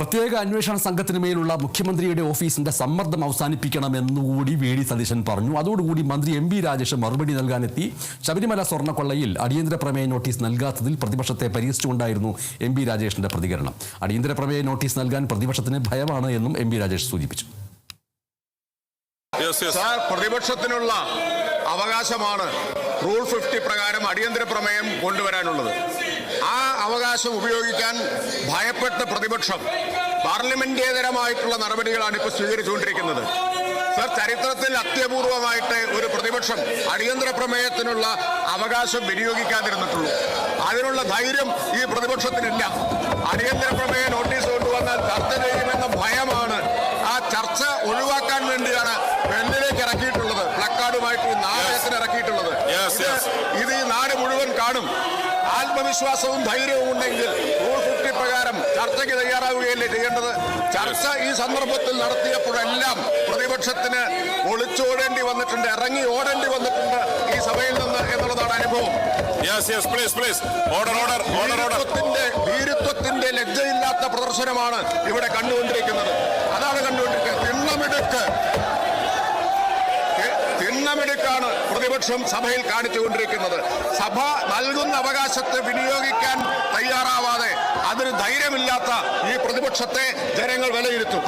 പ്രത്യേക അന്വേഷണ സംഘത്തിന് മേലുള്ള മുഖ്യമന്ത്രിയുടെ ഓഫീസിന്റെ സമ്മർദ്ദം അവസാനിപ്പിക്കണമെന്നുകൂടി വി ഡി സതീശൻ പറഞ്ഞു. അതോടുകൂടി മന്ത്രി എം വി രാജേഷ് മറുപടി നൽകാനെത്തി. ശബരിമല സ്വർണക്കൊള്ളയിൽ അടിയന്തര പ്രമേയ നോട്ടീസ് നൽകാത്തതിൽ പ്രതിപക്ഷത്തെ പരിഹസിച്ചുകൊണ്ടായിരുന്നു എം വി രാജേഷിന്റെ പ്രതികരണം. അടിയന്തര പ്രമേയ നോട്ടീസ് നൽകാൻ പ്രതിപക്ഷത്തിന് ഭയമാണ് എന്നും എം വി രാജേഷ് സൂചിപ്പിച്ചു. സാർ പ്രതിപക്ഷത്തിനുള്ള അവകാശമാണ് റൂൾ ഫിഫ്റ്റി പ്രകാരം അടിയന്തര പ്രമേയം കൊണ്ടുവരാനുള്ളത്. അവകാശം ഉപയോഗിക്കാൻ ഭയപ്പെട്ട പ്രതിപക്ഷം പാർലമെന്റേതരമായിട്ടുള്ള നടപടികളാണ് ഇപ്പോൾ സ്വീകരിച്ചുകൊണ്ടിരിക്കുന്നത്. സർ ചരിത്രത്തിൽ അത്യപൂർവമായിട്ട് ഒരു പ്രതിപക്ഷം അടിയന്തര പ്രമേയത്തിനുള്ള അവകാശം വിനിയോഗിക്കാതിരുന്നിട്ടുള്ളൂ. അതിനുള്ള ധൈര്യം ഈ പ്രതിപക്ഷത്തിനില്ല. അടിയന്തര പ്രമേയ നോട്ടീസ് കൊണ്ടുവന്നാൽ ചർച്ച ചെയ്യുമെന്ന ഭയമാണ്. ആ ചർച്ച ഒഴിവാക്കാൻ വേണ്ടിയാണ് പെണ്ണിലേക്ക് ഇറക്കിയിട്ടുള്ളത്. പ്ലക്കാർഡുമായിട്ട് ഈ നാടകത്തിന് ഇറക്കിയിട്ടുള്ളത്. ഇത് ഈ നാട് മുഴുവൻ കാണും. ആത്മവിശ്വാസവും ധൈര്യവും ഉണ്ടെങ്കിൽ റൂൾ ഫിഫ്റ്റി പ്രകാരം ചർച്ചയ്ക്ക് തയ്യാറാവുകയല്ലേ ചെയ്യേണ്ടത്? ചർച്ച ഈ സന്ദർഭത്തിൽ നടത്തിയപ്പോഴെല്ലാം പ്രതിപക്ഷത്തിന് ഒളിച്ചോടേണ്ടി വന്നിട്ടുണ്ട് ഇറങ്ങി ഓടേണ്ടി വന്നിട്ടുണ്ട് ഈ സഭയിൽ നിന്ന് എന്നുള്ളതാണ് അനുഭവം. Yes yes please please order order order order ഭീരുത്വത്തിന്റെ ഭീരുത്വത്തിന്റെ ലജ്ജയില്ലാത്ത പ്രദർശനമാണ് ഇവിടെ കണ്ടുകൊണ്ടിരിക്കുന്നത്. തിണ്ണമിടുക്കാണ് പ്രതിപക്ഷം സഭയിൽ കാണിച്ചുകൊണ്ടിരിക്കുന്നത്. സഭ നൽകുന്ന അവകാശത്തെ വിനിയോഗിക്കാൻ തയ്യാറാവാതെ അതിന് ധൈര്യമില്ലാത്ത ഈ പ്രതിപക്ഷത്തെ ജനങ്ങൾ വിലയിരുത്തും.